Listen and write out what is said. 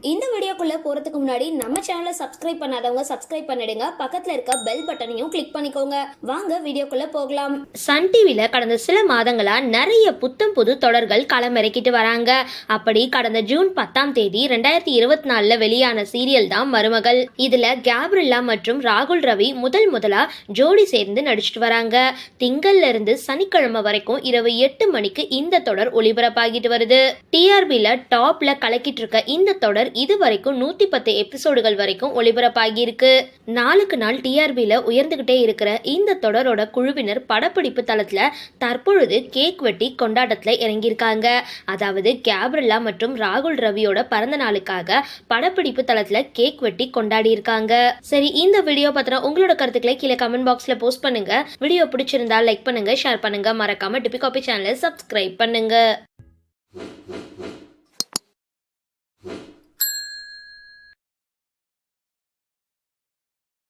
இந்த வீடியோக்குள்ளே போகிறதுக்கு முன்னாடி நம்ம சேனலை சப்ஸ்கிரைப் பண்ணாதவங்க சப்ஸ்கிரைப் பண்ணிடுங்க. பக்கத்தில் இருக்க பெல் பட்டனையும் கிளிக் பண்ணிக்கோங்க. வாங்க வீடியோக்குள்ளே போகலாம். சன் டிவியில் கடந்த சில மாதங்களாக நிறைய புத்தம் புது தொடர்கள் களமிறக்கிட்டு வராங்க. அப்படி கடந்த ஜூன் பத்தாம் தேதி ரெண்டாயிரத்தி இருபத்தி நாலில் வெளியான சீரியல் தான் மருமகள். இதில் கேப்ரில்லா மற்றும் ராகுல் ரவி முதல் முதலாக ஜோடி சேர்ந்து நடிச்சிட்டு வராங்க. திங்கள்ல இருந்து சனிக்கிழமை வரைக்கும் இரவு எட்டு மணிக்கு இந்த தொடர் ஒளிபரப்பாகிட்டு வருது. டிஆர்பியில் டாப்ல கலக்கிட்டு இருக்க இந்த தொடர் இது வரைக்கும் நூத்தி பத்து எபிசோடுகள் வரைக்கும் ஒளிபரப்பாகியிருக்கு. நாளுக்கு நாள் டிஆர்பியில் உயர்ந்துகிட்டே இருக்கிற இந்த தொடரோட குழுவினர் படப்பிடிப்பு தளத்துல தற்பொழுது கேக் வெட்டி கொண்டாட்டத்துல இறங்கியிருக்காங்க. அதாவது கேப்ரில்லா மற்றும் ராகுல் ரவியோட பிறந்த நாளுக்காக படப்பிடிப்பு தளத்துல கேக் வெட்டி கொண்டாடி இருக்காங்க சரி இந்த வீடியோ பத்திரம் உங்களோட கருத்துக்களை கீழே கமெண்ட் பாக்ஸ்ல போஸ்ட் பண்ணுங்க. வீடியோ பிடிச்சிருந்தா லைக் பண்ணுங்க ஷேர் பண்ணுங்க. மறக்காம டிபி காபி சேனலை சப்ஸ்கிரைப் பண்ணுங்க.